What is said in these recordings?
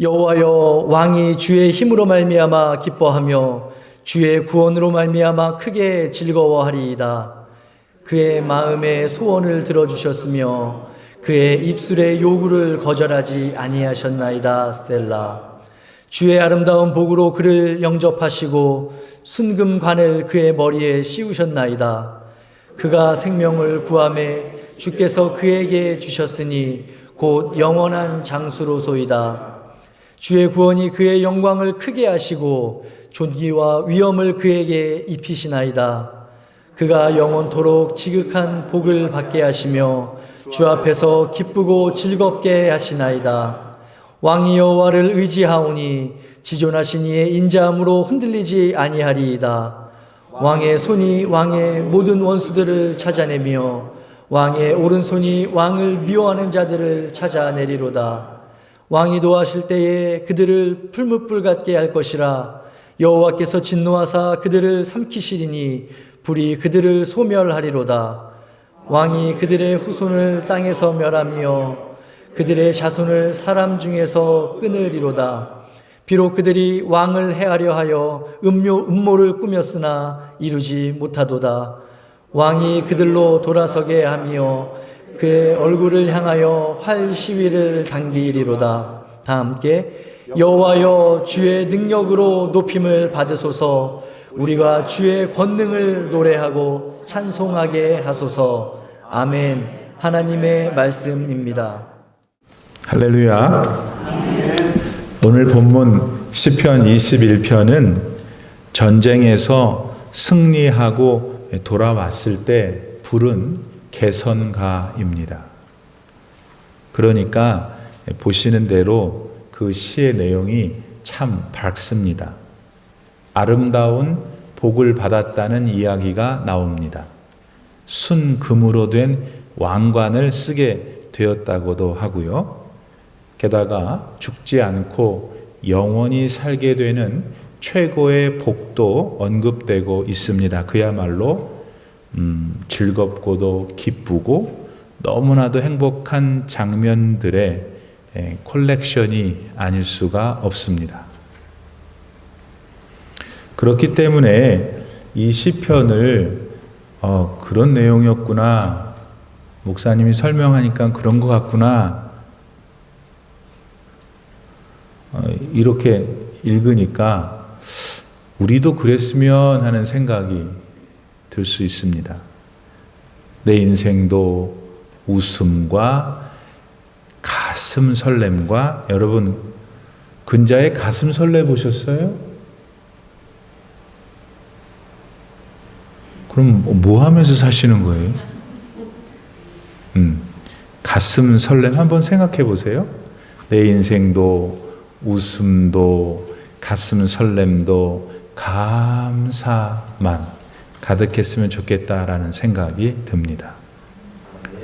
여호와여 왕이 주의 힘으로 말미암아 기뻐하며 주의 구원으로 말미암아 크게 즐거워하리이다. 그의 마음의 소원을 들어주셨으며 그의 입술의 요구를 거절하지 아니하셨나이다. 셀라. 주의 아름다운 복으로 그를 영접하시고 순금관을 그의 머리에 씌우셨나이다. 그가 생명을 구함에 주께서 그에게 주셨으니 곧 영원한 장수로소이다. 주의 구원이 그의 영광을 크게 하시고 존귀와 위엄을 그에게 입히시나이다. 그가 영원토록 지극한 복을 받게 하시며 주 앞에서 기쁘고 즐겁게 하시나이다. 왕이 여호와를 의지하오니 지존하신 이의 인자함으로 흔들리지 아니하리이다. 왕의 손이 왕의 모든 원수들을 찾아내며 왕의 오른손이 왕을 미워하는 자들을 찾아내리로다. 왕이 도하실 때에 그들을 풀무불 같게 할 것이라 여호와께서 진노하사 그들을 삼키시리니 불이 그들을 소멸하리로다. 왕이 그들의 후손을 땅에서 멸하며 그들의 자손을 사람 중에서 끊으리로다. 비록 그들이 왕을 해하려 하여 음료, 음모를 꾸몄으나 이루지 못하도다. 왕이 그들로 돌아서게 하며 그의 얼굴을 향하여 활 시위를 당기리로다. 다 함께 여호와여 주의 능력으로 높임을 받으소서 우리가 주의 권능을 노래하고 찬송하게 하소서. 아멘. 하나님의 말씀입니다. 할렐루야. 오늘 본문 시편 21편은 전쟁에서 승리하고 돌아왔을 때 부른 개선가입니다. 그러니까 보시는 대로 그 시의 내용이 참 밝습니다. 아름다운 복을 받았다는 이야기가 나옵니다. 순금으로 된 왕관을 쓰게 되었다고도 하고요. 게다가 죽지 않고 영원히 살게 되는 최고의 복도 언급되고 있습니다. 그야말로 음, 즐겁고도 기쁘고 너무나도 행복한 장면들의 에, 콜렉션이 아닐 수가 없습니다. 그렇기 때문에 이 시편을 어, 그런 내용이었구나. 목사님이 설명하니까 그런 것 같구나. 어, 이렇게 읽으니까 우리도 그랬으면 하는 생각이 들 수 있습니다. 내 인생도 웃음과 가슴 설렘과 여러분 근자의 가슴 설레 보셨어요? 그럼 뭐 하면서 사시는 거예요? 음, 가슴 설렘 한번 생각해 보세요. 내 인생도 웃음도 가슴 설렘도 감사만 가득했으면 좋겠다라는 생각이 듭니다.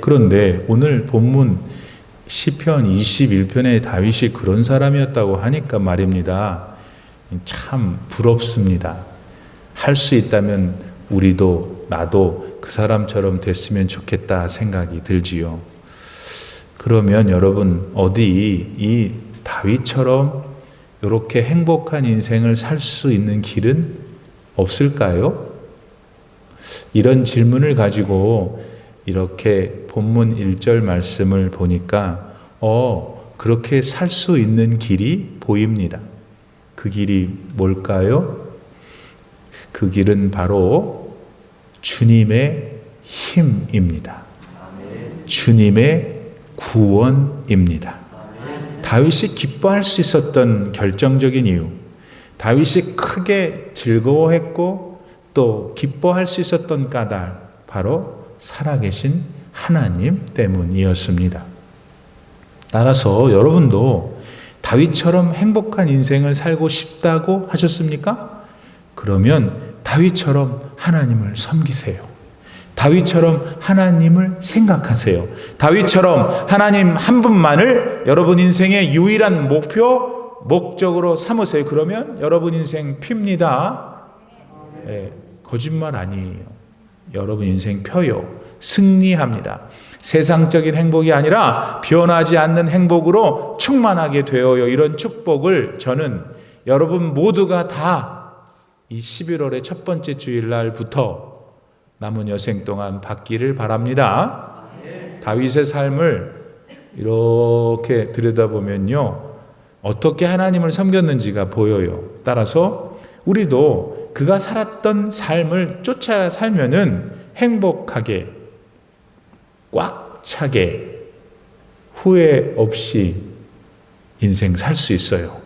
그런데 오늘 본문 시편 21편의 다윗이 그런 사람이었다고 하니까 말입니다. 참 부럽습니다. 할 수 있다면 우리도 나도 그 사람처럼 됐으면 좋겠다 생각이 들지요. 그러면 여러분 어디 이 다윗처럼 이렇게 행복한 인생을 살 수 있는 길은 없을까요? 이런 질문을 가지고 이렇게 본문 1절 말씀을 보니까 어, 그렇게 살 수 있는 길이 보입니다. 그 길이 뭘까요? 그 길은 바로 주님의 힘입니다. 주님의 구원입니다. 다윗이 기뻐할 수 있었던 결정적인 이유, 다윗이 크게 즐거워했고 또 기뻐할 수 있었던 까닭, 바로 살아계신 하나님 때문이었습니다. 따라서 여러분도 다윗처럼 행복한 인생을 살고 싶다고 하셨습니까? 그러면 다윗처럼 하나님을 섬기세요. 다윗처럼 하나님을 생각하세요. 다윗처럼 하나님 한 분만을 여러분 인생의 유일한 목표, 목적으로 삼으세요. 그러면 여러분 인생 핍니다. 예, 거짓말 아니에요. 여러분 인생 펴요. 승리합니다. 세상적인 행복이 아니라 변하지 않는 행복으로 충만하게 되어요. 이런 축복을 저는 여러분 모두가 다 이 11월의 첫 번째 주일날부터 남은 여생 동안 받기를 바랍니다. 다윗의 삶을 이렇게 들여다보면요. 어떻게 하나님을 섬겼는지가 보여요. 따라서 우리도 그가 살았던 삶을 쫓아 살면은 행복하게 꽉 차게 후회 없이 인생 살 수 있어요.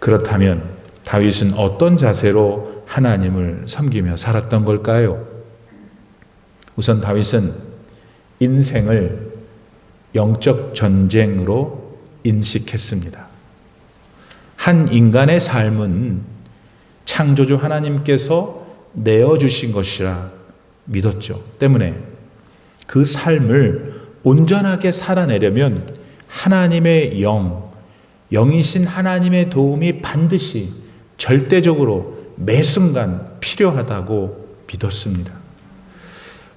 그렇다면 다윗은 어떤 자세로 하나님을 섬기며 살았던 걸까요? 우선 다윗은 인생을 영적 전쟁으로 인식했습니다. 한 인간의 삶은 창조주 하나님께서 내어주신 것이라 믿었죠. 때문에 그 삶을 온전하게 살아내려면 하나님의 영, 영이신 하나님의 도움이 반드시 절대적으로 매 순간 필요하다고 믿었습니다.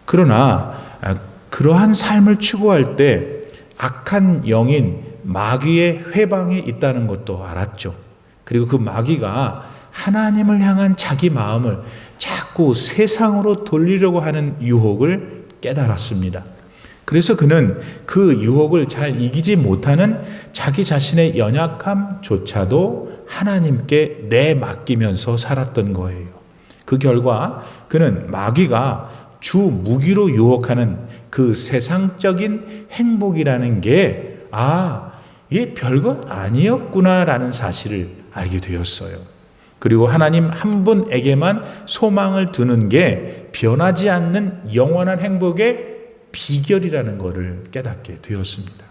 그러나 아, 그러한 삶을 추구할 때 악한 영인 마귀의 회방이 있다는 것도 알았죠. 그리고 그 마귀가 하나님을 향한 자기 마음을 자꾸 세상으로 돌리려고 하는 유혹을 깨달았습니다. 그래서 그는 그 유혹을 잘 이기지 못하는 자기 자신의 연약함조차도 하나님께 내맡기면서 살았던 거예요. 그 결과 그는 마귀가 주 무기로 유혹하는 그 세상적인 행복이라는 게, 아, 이게 별것 아니었구나라는 사실을 알게 되었어요. 그리고 하나님 한 분에게만 소망을 두는 게 변하지 않는 영원한 행복의 비결이라는 것을 깨닫게 되었습니다.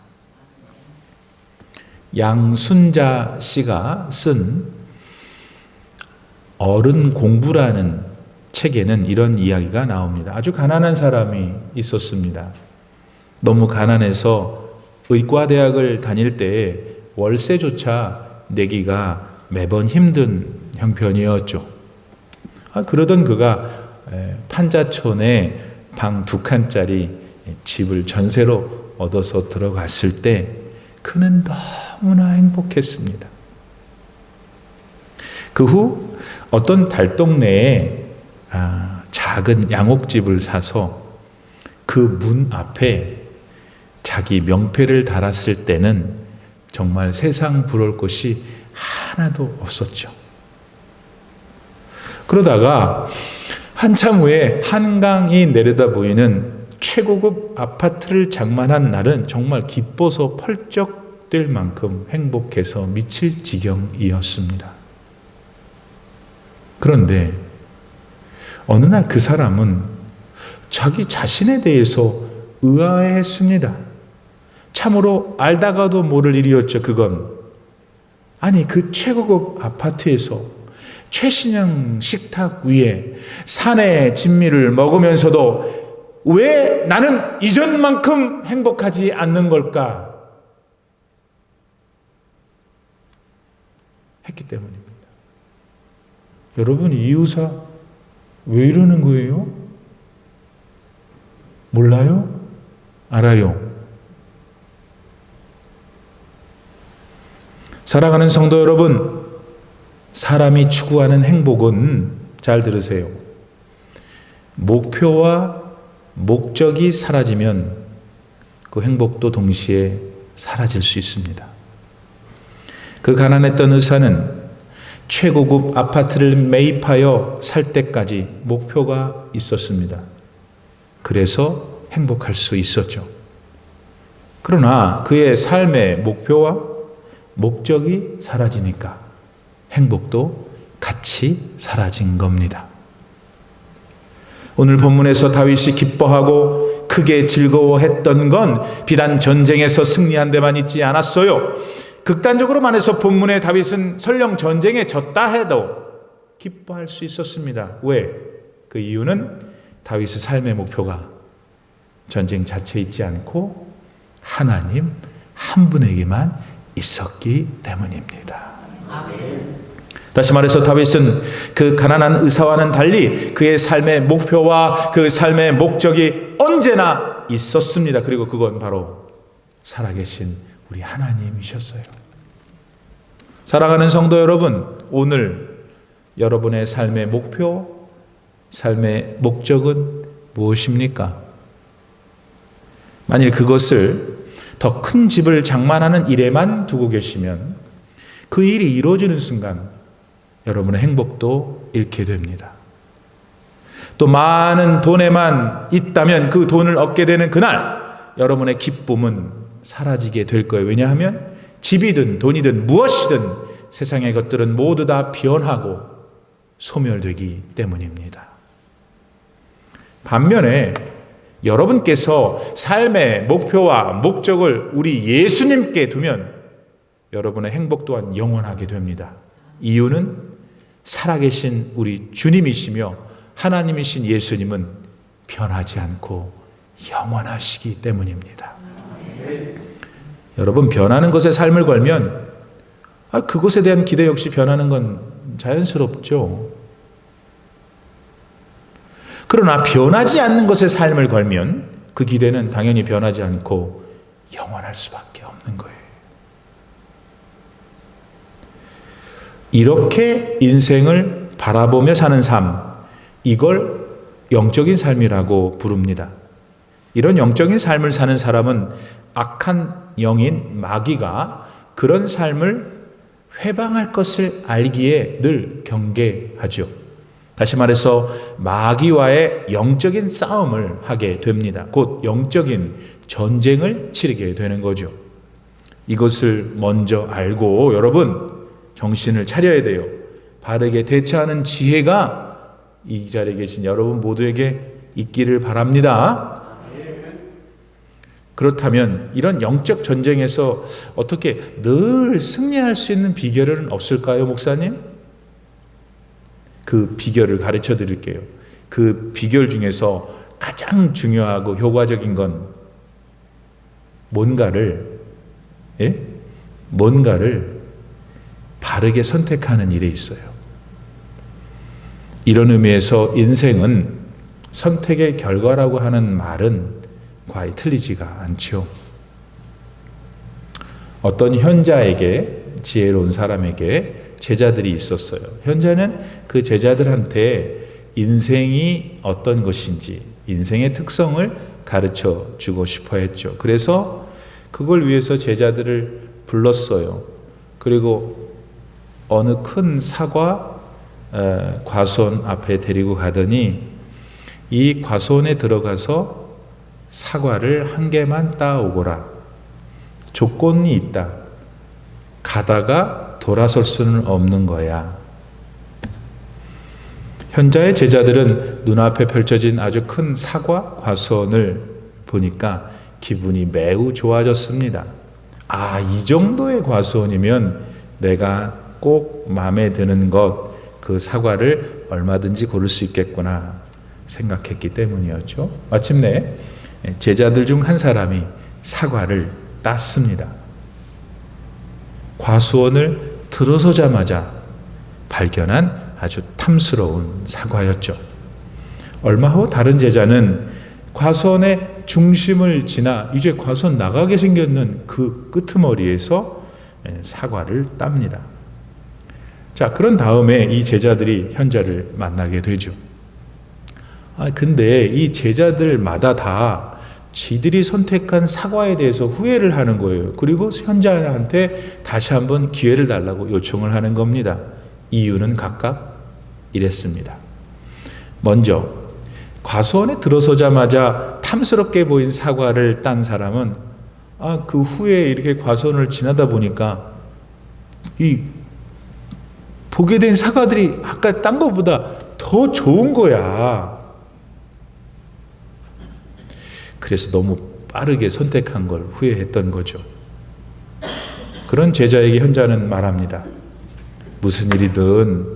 양순자 씨가 쓴 어른 공부라는 책에는 이런 이야기가 나옵니다. 아주 가난한 사람이 있었습니다. 너무 가난해서 의과대학을 다닐 때 월세조차 내기가 매번 힘든 형편이었죠. 아, 그러던 그가 판자촌에 방 두 칸짜리 집을 전세로 얻어서 들어갔을 때 그는 너무나 행복했습니다. 그 후 어떤 달동네에 아, 작은 양옥집을 사서 그 문 앞에 자기 명패를 달았을 때는 정말 세상 부러울 것이 하나도 없었죠. 그러다가 한참 후에 한강이 내려다 보이는 최고급 아파트를 장만한 날은 정말 기뻐서 펄쩍 뛸 만큼 행복해서 미칠 지경이었습니다. 그런데 어느 날 그 사람은 자기 자신에 대해서 의아해했습니다. 참으로 알다가도 모를 일이었죠, 그건. 아니, 그 최고급 아파트에서 최신형 식탁 위에 산의 진미를 먹으면서도 왜 나는 이전만큼 행복하지 않는 걸까? 했기 때문입니다. 여러분, 이유사 왜 이러는 거예요? 몰라요? 알아요. 사랑하는 성도 여러분, 사람이 추구하는 행복은 잘 들으세요. 목표와 목적이 사라지면 그 행복도 동시에 사라질 수 있습니다. 그 가난했던 의사는 최고급 아파트를 매입하여 살 때까지 목표가 있었습니다. 그래서 행복할 수 있었죠. 그러나 그의 삶의 목표와 목적이 사라지니까 행복도 같이 사라진 겁니다. 오늘 본문에서 다윗이 기뻐하고 크게 즐거워했던 건 비단 전쟁에서 승리한 데만 있지 않았어요. 극단적으로 말해서 본문의 다윗은 설령 전쟁에 졌다 해도 기뻐할 수 있었습니다. 왜? 그 이유는 다윗의 삶의 목표가 전쟁 자체에 있지 않고 하나님 한 분에게만 있었기 때문입니다. 다시 말해서 다윗은 그 가난한 의사와는 달리 그의 삶의 목표와 그 삶의 목적이 언제나 있었습니다. 그리고 그건 바로 살아계신 우리 하나님이셨어요. 사랑하는 성도 여러분, 오늘 여러분의 삶의 목표, 삶의 목적은 무엇입니까? 만일 그것을 더 큰 집을 장만하는 일에만 두고 계시면 그 일이 이루어지는 순간 여러분의 행복도 잃게 됩니다. 또 많은 돈에만 있다면 그 돈을 얻게 되는 그날 여러분의 기쁨은 사라지게 될 거예요. 왜냐하면 집이든 돈이든 무엇이든 세상의 것들은 모두 다 변하고 소멸되기 때문입니다. 반면에 여러분께서 삶의 목표와 목적을 우리 예수님께 두면 여러분의 행복 또한 영원하게 됩니다. 이유는 살아계신 우리 주님이시며 하나님이신 예수님은 변하지 않고 영원하시기 때문입니다. 여러분 변하는 것에 삶을 걸면 아, 그것에 대한 기대 역시 변하는 건 자연스럽죠. 그러나 변하지 않는 것에 삶을 걸면 그 기대는 당연히 변하지 않고 영원할 수밖에 없는 거예요. 이렇게 인생을 바라보며 사는 삶, 이걸 영적인 삶이라고 부릅니다. 이런 영적인 삶을 사는 사람은 악한 영인 마귀가 그런 삶을 회방할 것을 알기에 늘 경계하죠. 다시 말해서 마귀와의 영적인 싸움을 하게 됩니다. 곧 영적인 전쟁을 치르게 되는 거죠. 이것을 먼저 알고 여러분 정신을 차려야 돼요. 바르게 대처하는 지혜가 이 자리에 계신 여러분 모두에게 있기를 바랍니다. 그렇다면 이런 영적 전쟁에서 어떻게 늘 승리할 수 있는 비결은 없을까요, 목사님? 그 비결을 가르쳐 드릴게요. 그 비결 중에서 가장 중요하고 효과적인 건 뭔가를, 예? 뭔가를 바르게 선택하는 일에 있어요. 이런 의미에서 인생은 선택의 결과라고 하는 말은 과히 틀리지가 않죠. 어떤 현자에게 지혜로운 사람에게 제자들이 있었어요. 현자는 그 제자들한테 인생이 어떤 것인지 인생의 특성을 가르쳐 주고 싶어 했죠. 그래서 그걸 위해서 제자들을 불렀어요. 그리고 어느 큰 사과 과손 앞에 데리고 가더니 이 과손에 들어가서 사과를 한 개만 따오거라. 조건이 있다. 가다가 돌아설 수는 없는 거야. 현자의 제자들은 눈앞에 펼쳐진 아주 큰 사과 과선을 보니까 기분이 매우 좋아졌습니다. 아, 이 정도의 과수원이면 내가 꼭 마음에 드는 것, 그 사과를 얼마든지 고를 수 있겠구나 생각했기 때문이었죠. 마침내 제자들 중 한 사람이 사과를 땄습니다. 과수원을 들어서자마자 발견한 아주 탐스러운 사과였죠. 얼마 후 다른 제자는 과수원의 중심을 지나 이제 과수원 나가게 생겼는 그 끄트머리에서 사과를 땁니다. 자, 그런 다음에 이 제자들이 현자를 만나게 되죠. 아, 근데 이 제자들마다 다 지들이 선택한 사과에 대해서 후회를 하는 거예요. 그리고 현자한테 다시 한번 기회를 달라고 요청을 하는 겁니다. 이유는 각각 이랬습니다. 먼저, 과수원에 들어서자마자 탐스럽게 보인 사과를 딴 사람은 아, 그 후에 이렇게 과수원을 지나다 보니까 이 보게 된 사과들이 아까 딴 것보다 더 좋은 거야. 그래서 너무 빠르게 선택한 걸 후회했던 거죠. 그런 제자에게 현자는 말합니다. 무슨 일이든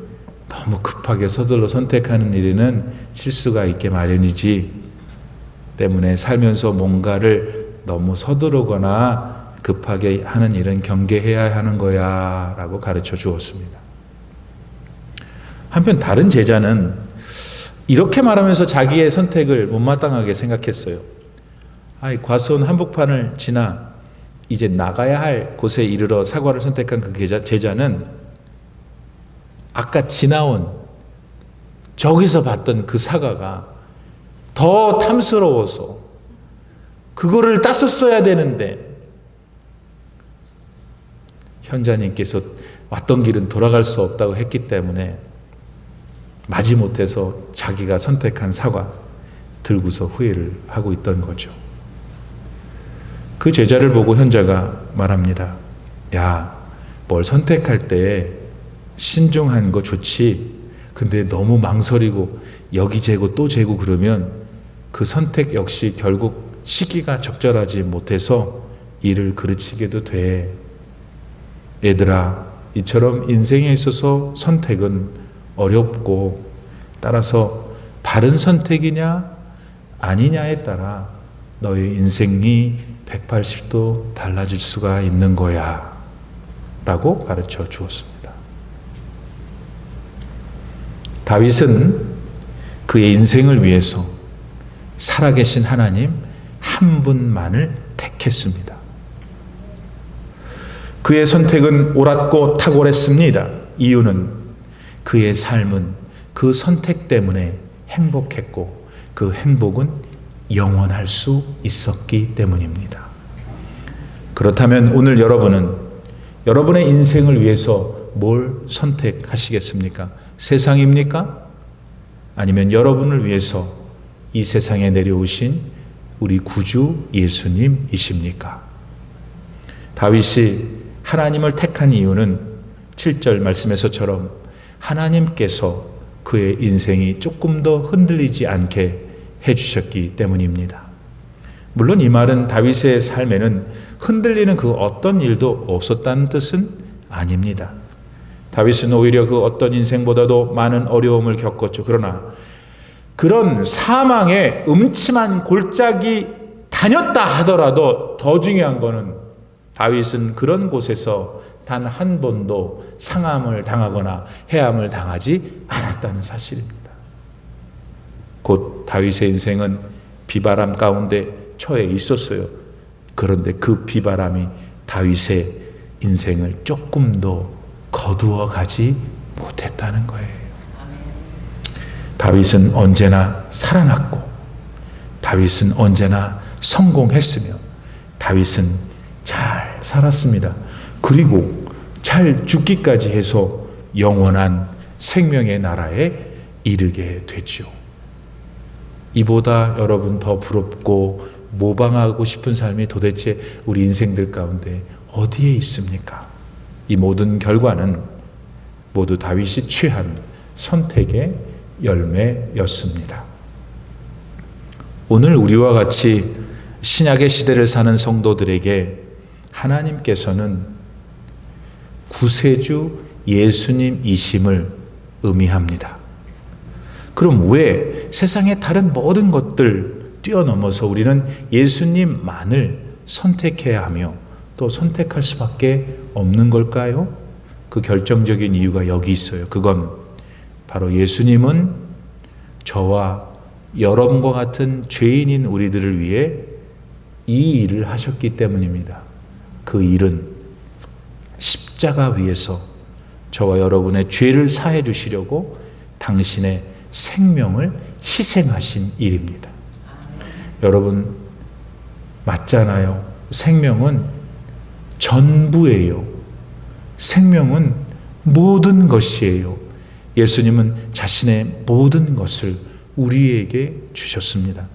너무 급하게 서둘러 선택하는 일에는 실수가 있게 마련이지. 때문에 살면서 뭔가를 너무 서두르거나 급하게 하는 일은 경계해야 하는 거야. 라고 가르쳐 주었습니다. 한편 다른 제자는 이렇게 말하면서 자기의 선택을 못마땅하게 생각했어요. 아이 과수원 한복판을 지나 이제 나가야 할 곳에 이르러 사과를 선택한 그 제자, 제자는 아까 지나온 저기서 봤던 그 사과가 더 탐스러워서 그거를 땄었어야 되는데 현자님께서 왔던 길은 돌아갈 수 없다고 했기 때문에 마지못해서 자기가 선택한 사과 들고서 후회를 하고 있던 거죠. 그 제자를 보고 현자가 말합니다. 야, 뭘 선택할 때 신중한 거 좋지. 근데 너무 망설이고 여기 재고 또 재고 그러면 그 선택 역시 결국 시기가 적절하지 못해서 일을 그르치게도 돼. 얘들아, 이처럼 인생에 있어서 선택은 어렵고 따라서 바른 선택이냐 아니냐에 따라 너의 인생이 180도 달라질 수가 있는 거야. 라고 가르쳐 주었습니다. 다윗은 그의 인생을 위해서 살아계신 하나님 한 분만을 택했습니다. 그의 선택은 옳았고 탁월했습니다. 이유는 그의 삶은 그 선택 때문에 행복했고 그 행복은 영원할 수 있었기 때문입니다. 그렇다면 오늘 여러분은 여러분의 인생을 위해서 뭘 선택하시겠습니까? 세상입니까? 아니면 여러분을 위해서 이 세상에 내려오신 우리 구주 예수님이십니까? 다윗이 하나님을 택한 이유는 7절 말씀에서처럼 하나님께서 그의 인생이 조금 더 흔들리지 않게 해주셨기 때문입니다. 물론 이 말은 다윗의 삶에는 흔들리는 그 어떤 일도 없었다는 뜻은 아닙니다. 다윗은 오히려 그 어떤 인생보다도 많은 어려움을 겪었죠. 그러나 그런 사망의 음침한 골짜기 다녔다 하더라도 더 중요한 거는 다윗은 그런 곳에서 단 한 번도 상함을 당하거나 해함을 당하지 않았다는 사실입니다. 곧 다윗의 인생은 비바람 가운데 처해 있었어요. 그런데 그 비바람이 다윗의 인생을 조금 더 거두어 가지 못했다는 거예요. 다윗은 언제나 살아났고, 다윗은 언제나 성공했으며, 다윗은 잘 살았습니다. 그리고 잘 죽기까지 해서 영원한 생명의 나라에 이르게 됐죠. 이보다 여러분 더 부럽고 모방하고 싶은 삶이 도대체 우리 인생들 가운데 어디에 있습니까? 이 모든 결과는 모두 다윗이 취한 선택의 열매였습니다. 오늘 우리와 같이 신약의 시대를 사는 성도들에게 하나님께서는 구세주 예수님이심을 의미합니다. 그럼 왜 세상의 다른 모든 것들 뛰어넘어서 우리는 예수님만을 선택해야 하며 또 선택할 수밖에 없는 걸까요? 그 결정적인 이유가 여기 있어요. 그건 바로 예수님은 저와 여러분과 같은 죄인인 우리들을 위해 이 일을 하셨기 때문입니다. 그 일은 십자가 위에서 저와 여러분의 죄를 사해 주시려고 당신의 생명을 희생하신 일입니다. 여러분, 맞잖아요. 생명은 전부예요. 생명은 모든 것이에요. 예수님은 자신의 모든 것을 우리에게 주셨습니다.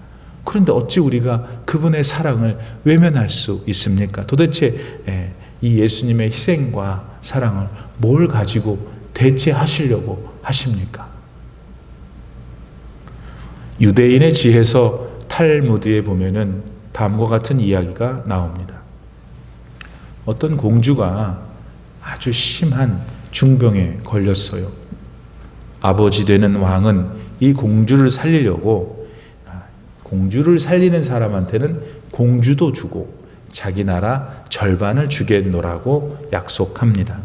그런데 어찌 우리가 그분의 사랑을 외면할 수 있습니까? 도대체 예, 이 예수님의 희생과 사랑을 뭘 가지고 대체하시려고 하십니까? 유대인의 지혜서 탈무드에 보면은 다음과 같은 이야기가 나옵니다. 어떤 공주가 아주 심한 중병에 걸렸어요. 아버지 되는 왕은 이 공주를 살리려고 공주를 살리는 사람한테는 공주도 주고 자기 나라 절반을 주겠노라고 약속합니다.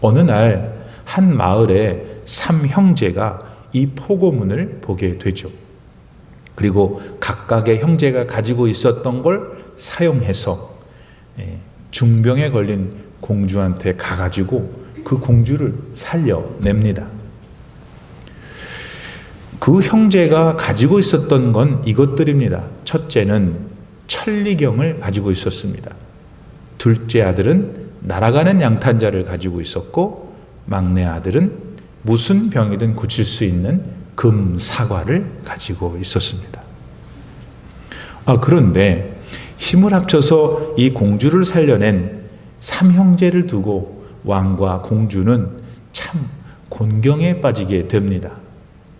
어느 날 한 마을에 삼 형제가 이 포고문을 보게 되죠. 그리고 각각의 형제가 가지고 있었던 걸 사용해서 예, 중병에 걸린 공주한테 가가지고 그 공주를 살려냅니다. 그 형제가 가지고 있었던 건 이것들입니다. 첫째는 천리경을 가지고 있었습니다. 둘째 아들은 날아가는 양탄자를 가지고 있었고 막내 아들은 무슨 병이든 고칠 수 있는 금 사과를 가지고 있었습니다. 아, 그런데 힘을 합쳐서 이 공주를 살려낸 삼형제를 두고 왕과 공주는 참 곤경에 빠지게 됩니다.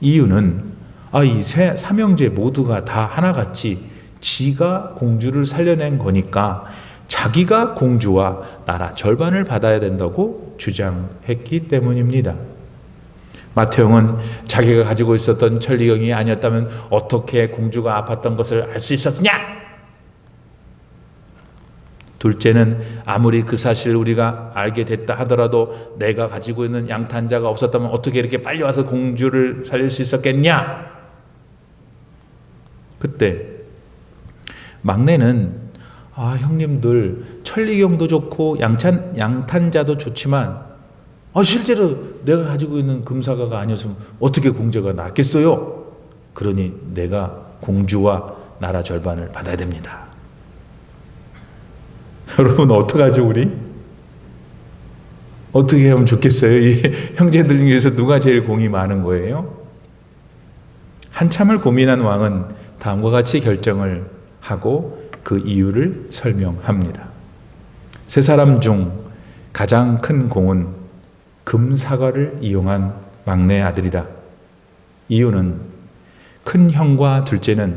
이유는 아, 이 세, 삼형제 모두가 다 하나같이 지가 공주를 살려낸 거니까 자기가 공주와 나라 절반을 받아야 된다고 주장했기 때문입니다. 마태용은 자기가 가지고 있었던 천리경이 아니었다면 어떻게 공주가 아팠던 것을 알 수 있었냐? 둘째는 아무리 그 사실을 우리가 알게 됐다 하더라도 내가 가지고 있는 양탄자가 없었다면 어떻게 이렇게 빨리 와서 공주를 살릴 수 있었겠냐? 그때 막내는 아 형님들 천리경도 좋고 양탄 양탄자도 좋지만 아 실제로 내가 가지고 있는 금사과가 아니었으면 어떻게 공주가 낫겠어요? 그러니 내가 공주와 나라 절반을 받아야 됩니다. 여러분 어떡하죠 우리? 어떻게 하면 좋겠어요? 이 형제들 중에서 누가 제일 공이 많은 거예요? 한참을 고민한 왕은 다음과 같이 결정을 하고 그 이유를 설명합니다. 세 사람 중 가장 큰 공은 금사과를 이용한 막내 아들이다. 이유는 큰 형과 둘째는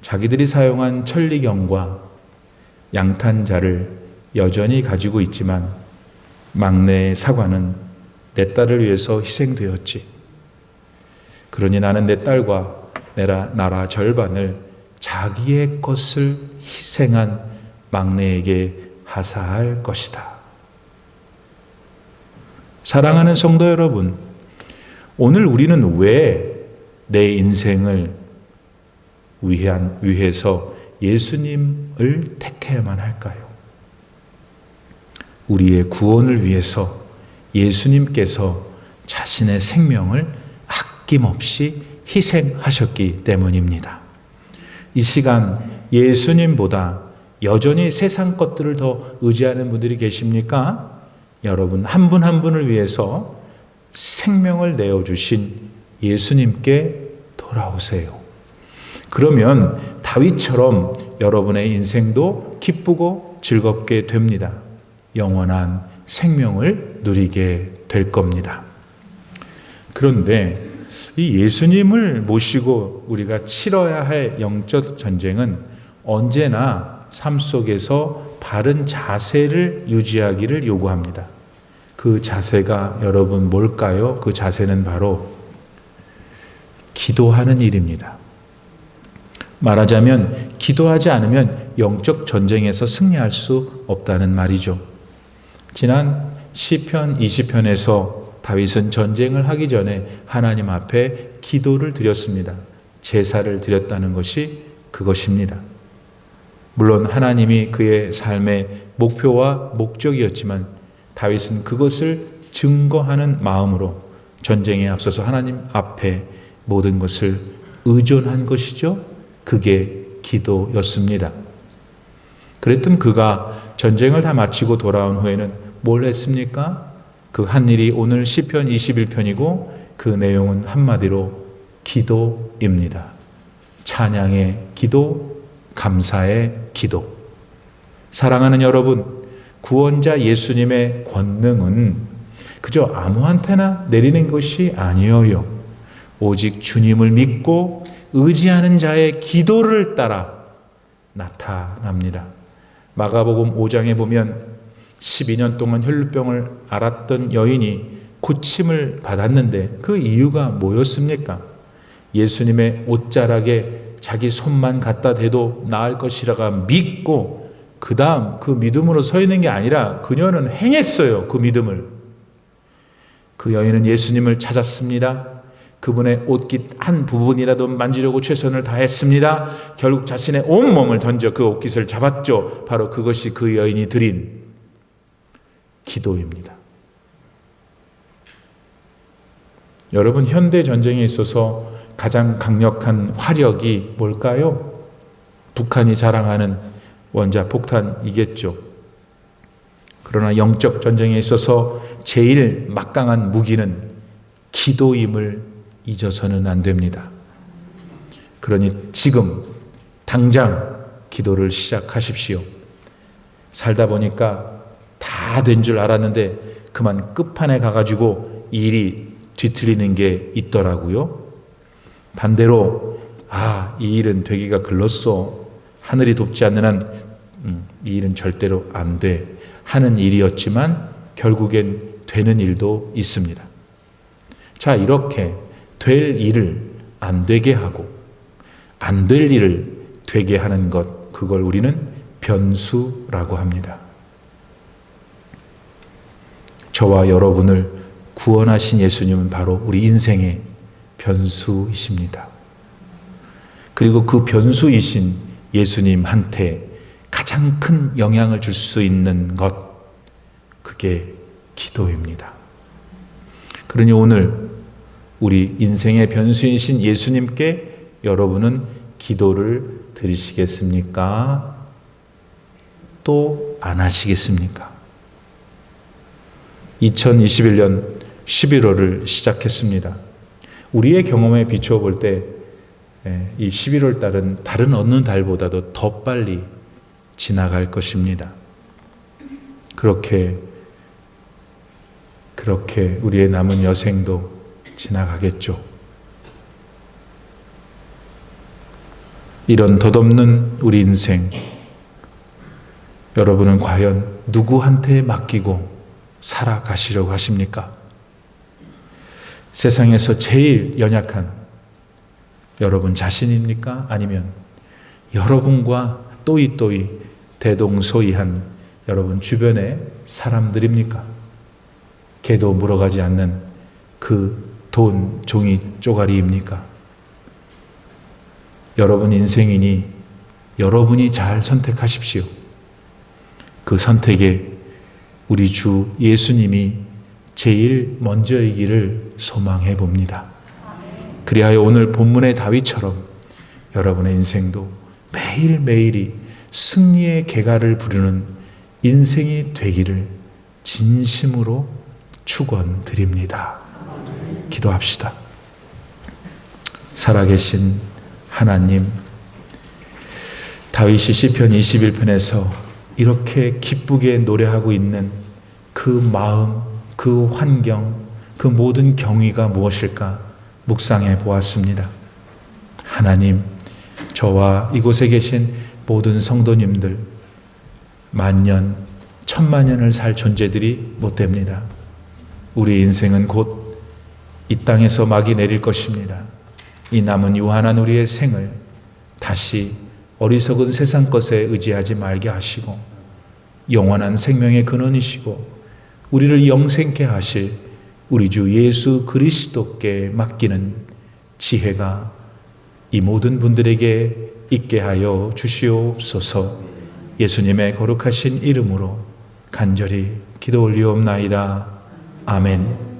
자기들이 사용한 천리경과 양탄자를 여전히 가지고 있지만 막내 사과는 내 딸을 위해서 희생되었지. 그러니 나는 내 딸과 내라 나라 절반을 자기의 것을 희생한 막내에게 하사할 것이다. 사랑하는 성도 여러분, 오늘 우리는 왜 내 인생을 위한, 위해서 예수님을 택해야만 할까요? 우리의 구원을 위해서 예수님께서 자신의 생명을 아낌없이 희생하셨기 때문입니다. 이 시간 예수님보다 여전히 세상 것들을 더 의지하는 분들이 계십니까? 여러분 한 분 한 분을 위해서 생명을 내어 주신 예수님께 돌아오세요. 그러면 다윗처럼 여러분의 인생도 기쁘고 즐겁게 됩니다. 영원한 생명을 누리게 될 겁니다. 그런데 이 예수님을 모시고 우리가 치러야 할 영적 전쟁은 언제나 삶 속에서 바른 자세를 유지하기를 요구합니다. 그 자세가 여러분 뭘까요? 그 자세는 바로 기도하는 일입니다. 말하자면 기도하지 않으면 영적 전쟁에서 승리할 수 없다는 말이죠. 지난 시편 20편에서 다윗은 전쟁을 하기 전에 하나님 앞에 기도를 드렸습니다. 제사를 드렸다는 것이 그것입니다. 물론 하나님이 그의 삶의 목표와 목적이었지만 다윗은 그것을 증거하는 마음으로 전쟁에 앞서서 하나님 앞에 모든 것을 의존한 것이죠. 그게 기도였습니다. 그랬던 그가 전쟁을 다 마치고 돌아온 후에는 뭘 했습니까? 그 한 일이 오늘 시편 21편이고 그 내용은 한마디로 기도입니다. 찬양의 기도, 감사의 기도. 사랑하는 여러분, 구원자 예수님의 권능은 그저 아무한테나 내리는 것이 아니어요. 오직 주님을 믿고 의지하는 자의 기도를 따라 나타납니다. 마가복음 5장에 보면 12년 동안 혈루병을 앓았던 여인이 고침을 받았는데 그 이유가 뭐였습니까? 예수님의 옷자락에 자기 손만 갖다 대도 나을 것이라가 믿고 그 다음 그 믿음으로 서 있는 게 아니라 그녀는 행했어요. 그 믿음을. 그 여인은 예수님을 찾았습니다. 그분의 옷깃 한 부분이라도 만지려고 최선을 다했습니다. 결국 자신의 온 몸을 던져 그 옷깃을 잡았죠. 바로 그것이 그 여인이 드린 기도입니다. 여러분 현대 전쟁에 있어서 가장 강력한 화력이 뭘까요? 북한이 자랑하는 원자 폭탄이겠죠. 그러나 영적 전쟁에 있어서 제일 막강한 무기는 기도임을 잊어서는 안 됩니다. 그러니 지금 당장 기도를 시작하십시오. 살다 보니까 다 된 줄 알았는데 그만 끝판에 가가지고 일이 뒤틀리는 게 있더라고요. 반대로 아, 이 일은 되기가 글렀어. 하늘이 돕지 않는 한, 음, 이 일은 절대로 안 돼. 하는 일이었지만 결국엔 되는 일도 있습니다. 자, 이렇게 될 일을 안 되게 하고 안 될 일을 되게 하는 것, 그걸 우리는 변수라고 합니다. 저와 여러분을 구원하신 예수님은 바로 우리 인생의 변수이십니다. 그리고 그 변수이신 예수님한테 가장 큰 영향을 줄 수 있는 것, 그게 기도입니다. 그러니 오늘 우리 인생의 변수이신 예수님께 여러분은 기도를 드리시겠습니까? 또 안 하시겠습니까? 2021년 11월을 시작했습니다. 우리의 경험에 비추어 볼 때, 예, 이 11월 달은 다른 어느 달보다도 더 빨리 지나갈 것입니다. 그렇게, 그렇게 우리의 남은 여생도 지나가겠죠. 이런 덧없는 우리 인생, 여러분은 과연 누구한테 맡기고 살아가시려고 하십니까? 세상에서 제일 연약한 여러분 자신입니까? 아니면 여러분과 또이또이 대동소이한 여러분 주변의 사람들입니까? 개도 물어가지 않는 그 돈 종이 쪼가리입니까? 여러분 인생이니 여러분이 잘 선택하십시오. 그 선택에 우리 주 예수님이 제일 먼저이기를 소망해 봅니다. 그리하여 오늘 본문의 다윗처럼 여러분의 인생도 매일매일이 승리의 개가를 부르는 인생이 되기를 진심으로 축원드립니다. 기도합시다. 살아계신 하나님 다윗이 시편 21편에서 이렇게 기쁘게 노래하고 있는 그 마음, 그 환경, 그 모든 경위가 무엇일까 묵상해 보았습니다. 하나님, 저와 이곳에 계신 모든 성도님들, 만년, 천만년을 살 존재들이 못 됩니다. 우리 인생은 곧 이 땅에서 막이 내릴 것입니다. 이 남은 유한한 우리의 생을 다시 어리석은 세상 것에 의지하지 말게 하시고 영원한 생명의 근원이시고 우리를 영생케 하실 우리 주 예수 그리스도께 맡기는 지혜가 이 모든 분들에게 있게 하여 주시옵소서 예수님의 거룩하신 이름으로 간절히 기도 올리옵나이다. 아멘.